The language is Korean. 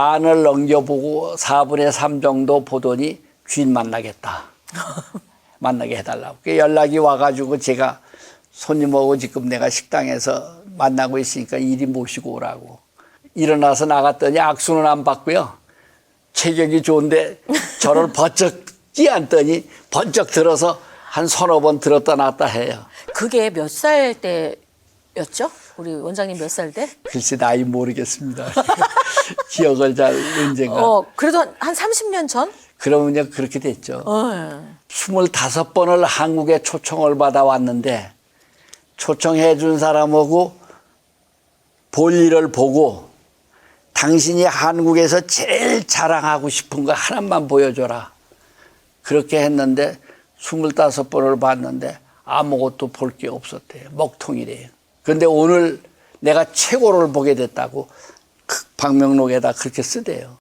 반을 넘겨보고 4분의 3 정도 보더니 주인 만나겠다. 만나게 해달라고. 그 연락이 와가지고 제가 손님하고 지금 내가 식당에서 만나고 있으니까 이리 모시고 오라고. 일어나서 나갔더니 악수는 안 받고요. 체격이 좋은데 저를 번쩍 끼안더니 번쩍 들어서 한 서너 번 들었다 놨다 해요. 그게 몇 살 때 였죠? 우리 원장님 몇 살 때? 글쎄 나이 모르겠습니다. 기억을 잘 언젠가. 어, 그래도 한- 한 30년 전? 그러면 그렇게 됐죠. 어. 25번을 한국에 초청을 받아왔는데 초청해 준 사람하고 볼 일을 보고 당신이 한국에서 제일 자랑하고 싶은 거 하나만 보여줘라. 그렇게 했는데 25번을 봤는데 아무것도 볼 게 없었대요. 먹통이래요. 근데 오늘 내가 최고를 보게 됐다고 그 방명록에다 그렇게 쓰대요.